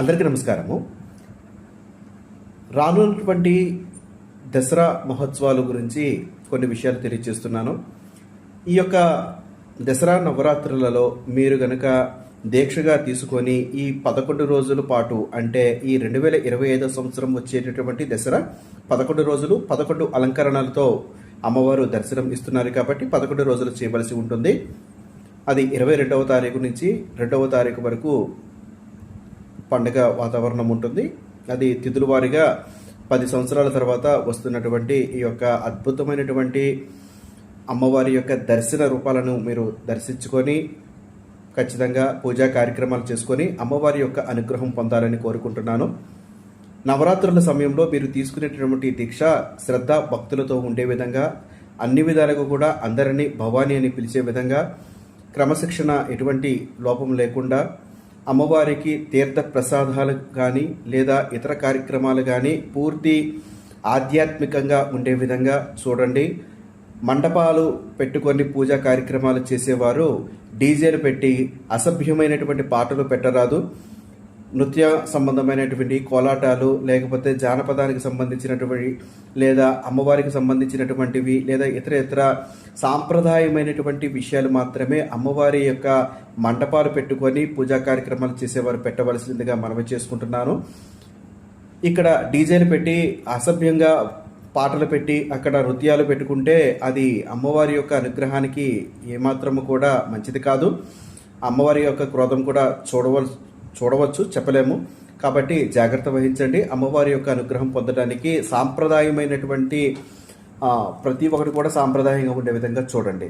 అందరికీ నమస్కారము. రానున్నటువంటి దసరా మహోత్సవాల గురించి కొన్ని విషయాలు తెలియజేస్తున్నాను. ఈ యొక్క దసరా నవరాత్రులలో మీరు గనక దీక్షగా తీసుకొని ఈ పదకొండు రోజుల పాటు అంటే ఈ రెండు వేల ఇరవై ఐదో సంవత్సరం వచ్చేటటువంటి దసరా పదకొండు రోజులు పదకొండు అలంకరణలతో అమ్మవారు దర్శనం ఇస్తున్నారు కాబట్టి పదకొండు రోజులు చేయవలసి ఉంటుంది. అది ఇరవై రెండవ తారీఖు నుంచి రెండవ తారీఖు వరకు పండుగ వాతావరణం ఉంటుంది. అది తిథుల వారిగా పది సంవత్సరాల తర్వాత వస్తున్నటువంటి ఈ యొక్క అద్భుతమైనటువంటి అమ్మవారి యొక్క దర్శన రూపాలను మీరు దర్శించుకొని ఖచ్చితంగా పూజా కార్యక్రమాలు చేసుకొని అమ్మవారి యొక్క అనుగ్రహం పొందాలని కోరుకుంటున్నాను. నవరాత్రుల సమయంలో మీరు తీసుకునేటటువంటి దీక్ష శ్రద్ధ భక్తులతో ఉండే విధంగా అన్ని విధాలుగా కూడా అందరినీ భవానీ అని పిలిచే విధంగా క్రమశిక్షణ ఎటువంటి లోపం లేకుండా అమ్మవారికి తీర్థ ప్రసాదాలు కానీ లేదా ఇతర కార్యక్రమాలు కానీ పూర్తి ఆధ్యాత్మికంగా ఉండే విధంగా చూడండి. మండపాలు పెట్టుకొని పూజా కార్యక్రమాలు చేసేవారు. డీజేలు పెట్టి అసభ్యమైనటువంటి పాటలు పెట్టరాదు. నృత్య సంబంధమైనటువంటి కోలాటాలు లేకపోతే జానపదానికి సంబంధించినటువంటి లేదా అమ్మవారికి సంబంధించినటువంటివి లేదా ఇతర ఇతర సాంప్రదాయమైనటువంటి విషయాలు మాత్రమే అమ్మవారి యొక్క మంటపాలు పెట్టుకొని పూజా కార్యక్రమాలు చేసేవారు పెట్టవలసిందిగా మనవి చేసుకుంటున్నాను. ఇక్కడ డీజేలు పెట్టి అసభ్యంగా పాటలు పెట్టి అక్కడ నృత్యాలు పెట్టుకుంటే అది అమ్మవారి యొక్క అనుగ్రహానికి ఏమాత్రము కూడా మంచిది కాదు. అమ్మవారి యొక్క క్రోధం కూడా చూడవలసి చూడవచ్చు చెప్పలేము. కాబట్టి జాగ్రత్త వహించండి. అమ్మవారి యొక్క అనుగ్రహం పొందడానికి సాంప్రదాయమైనటువంటి ప్రతి ఒక్కటి కూడా సాంప్రదాయంగా ఉండే విధంగా చూడండి.